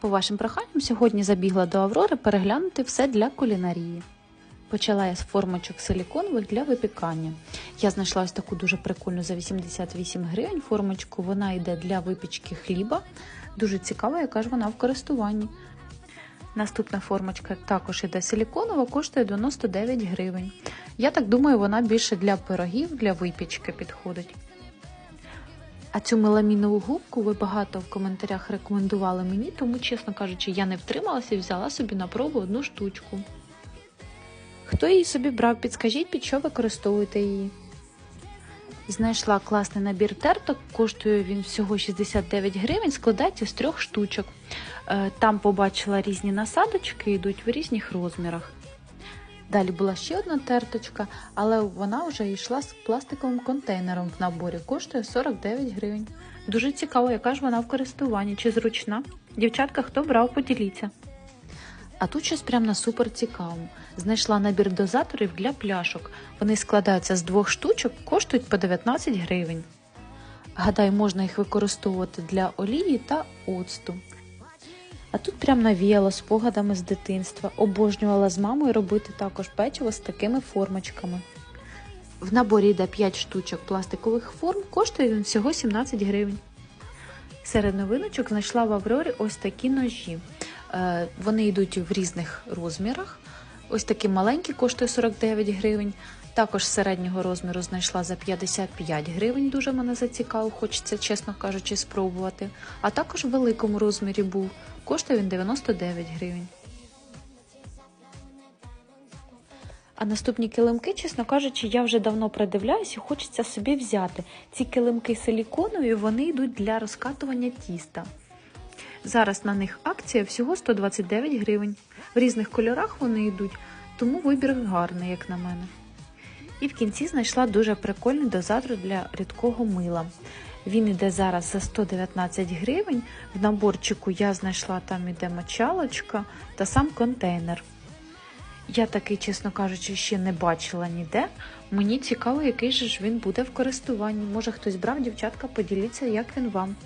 По вашим проханням сьогодні забігла до Аврори переглянути все для кулінарії. Почала я з формочок силіконових для випікання. Я знайшла ось таку дуже прикольну за 88 гривень формочку. Вона йде для випічки хліба. Дуже цікава, яка ж вона в користуванні. Наступна формочка також іде силіконова, коштує 99 гривень. Я так думаю, вона більше для пирогів, для випічки підходить. А цю меламінову губку ви багато в коментарях рекомендували мені, тому, чесно кажучи, я не втрималася і взяла собі на пробу одну штучку. Хто її собі брав, підскажіть, під що використовуєте її. Знайшла класний набір терток, коштує він всього 69 гривень, складається з трьох штучок. Е, Там побачила різні насадочки, йдуть в різних розмірах. Далі була ще одна терточка, але вона вже йшла з пластиковим контейнером в наборі, коштує 49 гривень. Дуже цікаво, яка ж вона в користуванні, чи зручна. Дівчатка, хто брав, поділіться. А тут щось прям на супер цікавому. Знайшла набір дозаторів для пляшок. Вони складаються з двох штучок, коштують по 19 гривень. Гадаю, можна їх використовувати для олії та оцту. А тут прям навіяло спогадами з дитинства. Обожнювала з мамою робити також печиво з такими формочками. В наборі йде 5 штучок пластикових форм, коштує він всього 17 гривень. Серед новиночок знайшла в Аврорі ось такі ножі. Е, Вони йдуть в різних розмірах. Ось такі маленькі коштує 49 гривень. Також середнього розміру знайшла за 55 гривень. Дуже мене зацікавив, хочеться, чесно кажучи, спробувати. А також в великому розмірі був. Коштує він 99 гривень. А наступні килимки, чесно кажучи, я вже давно придивляюся і хочеться собі взяти. Ці килимки силіконові, вони йдуть для розкатування тіста. Зараз на них акція всього 129 гривень. В різних кольорах вони йдуть, тому вибір гарний, як на мене. І в кінці знайшла дуже прикольний дозатор для рідкого мила. Він іде зараз за 119 гривень. В наборчику я знайшла там іде мочалочка та сам контейнер. Я такий, чесно кажучи, ще не бачила ніде. Мені цікаво, який же ж він буде в користуванні. Може хтось брав, дівчатка, поділіться, як він вам.